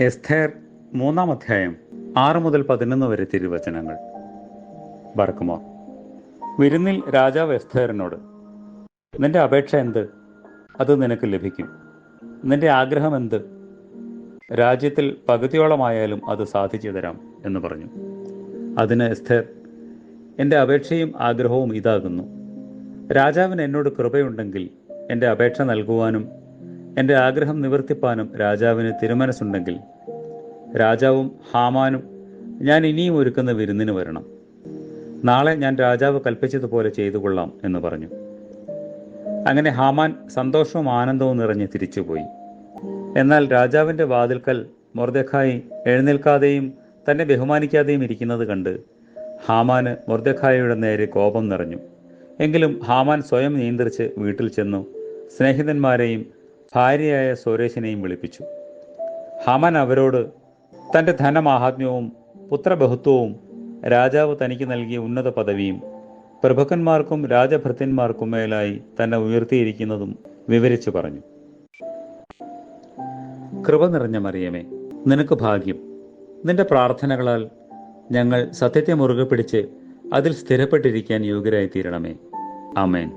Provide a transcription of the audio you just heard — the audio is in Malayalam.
എസ്തേർ മൂന്നാം അധ്യായം ആറ് മുതൽ പതിനൊന്ന് വരെ തിരുവചനങ്ങൾ. ബർക്കുമോർ വിരുന്നിൽ രാജാവ് എസ്തേറിനോട് നിന്റെ അപേക്ഷ എന്ത്? അത് നിനക്ക് ലഭിക്കും. നിന്റെ ആഗ്രഹം എന്ത്? രാജ്യത്തിൽ പകുതിയോളമായാലും അത് സാധിച്ചു തരാം എന്ന് പറഞ്ഞു. അതിന് എസ്തേർ എന്റെ അപേക്ഷയും ആഗ്രഹവും ഇതാകുന്നു. രാജാവിന് എന്നോട് കൃപയുണ്ടെങ്കിൽ എന്റെ അപേക്ഷ നൽകുവാനും എന്റെ ആഗ്രഹം നിവർത്തിപ്പാനും രാജാവിന് തിരുമനസ്സുണ്ടെങ്കിൽ രാജാവും ഹാമാനും ഞാൻ ഇനിയും ഒരുക്കുന്ന വിരുന്നിന് വരണം. നാളെ ഞാൻ രാജാവ് കൽപ്പിച്ചതുപോലെ ചെയ്തു കൊള്ളാം എന്ന് പറഞ്ഞു. അങ്ങനെ ഹാമാൻ സന്തോഷവും ആനന്ദവും നിറഞ്ഞ് തിരിച്ചുപോയി. എന്നാൽ രാജാവിന്റെ വാതിൽക്കൽ മൊർദഖായി എഴുന്നേൽക്കാതെയും തന്നെ ബഹുമാനിക്കാതെയും ഇരിക്കുന്നത് കണ്ട് ഹാമാന് മൊർദഖായിയുടെ നേരെ കോപം നിറഞ്ഞു. എങ്കിലും ഹാമാൻ സ്വയം നിയന്ത്രിച്ച് വീട്ടിൽ ചെന്നു. സ്നേഹിതന്മാരെയും ഭാര്യയായ സുരേഷിനെയും വിളിപ്പിച്ചു. ഹമൻ അവരോട് തന്റെ ധനമാഹാത്മ്യവും പുത്രബഹുത്വവും രാജാവ് തനിക്ക് നൽകിയ ഉന്നത പദവിയും പ്രഭുക്കന്മാർക്കും രാജഭൃത്യന്മാർക്കും മേലായി തന്നെ ഉയർത്തിയിരിക്കുന്നതും വിവരിച്ചു പറഞ്ഞു. കൃപ നിറഞ്ഞ മറിയമേ നിനക്ക് ഭാഗ്യം. നിന്റെ പ്രാർത്ഥനകളാൽ ഞങ്ങൾ സത്യത്തെ മുറുകെ പിടിച്ച് അതിൽ സ്ഥിരപ്പെട്ടിരിക്കാൻ യോഗ്യരായി തീരണമേ ആമേൻ.